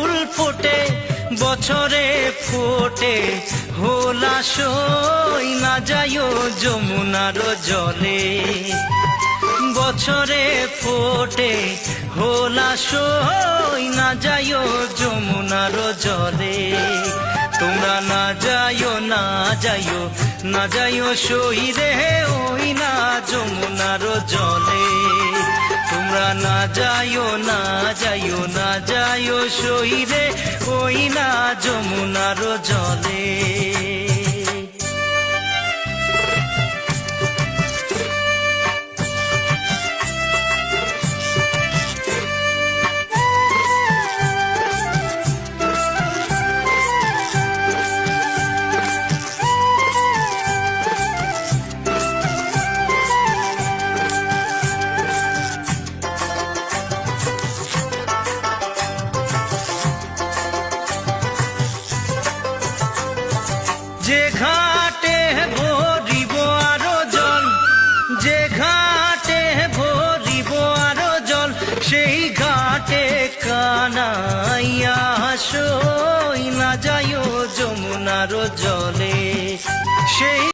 ফুল ফোটে, বছরে ফোটে। হোলা সই না যায় যমুনার জলে। বছরে ফোটে, হোলা সই না যায় যমুনার জলে। তোমরা না যাইও না যাইও না যাইও সই রে, ওই না যমুনার জলে। তোমরা না যাইও না যাইও না যাইও সই রে ওই না যমুনার জলে। যে ঘাটে ভরিব আরও জল, যে ঘাটে ভরিব আরও জল, সেই ঘাটে কানাইয়া সই না যায় যমুনার জলে। সেই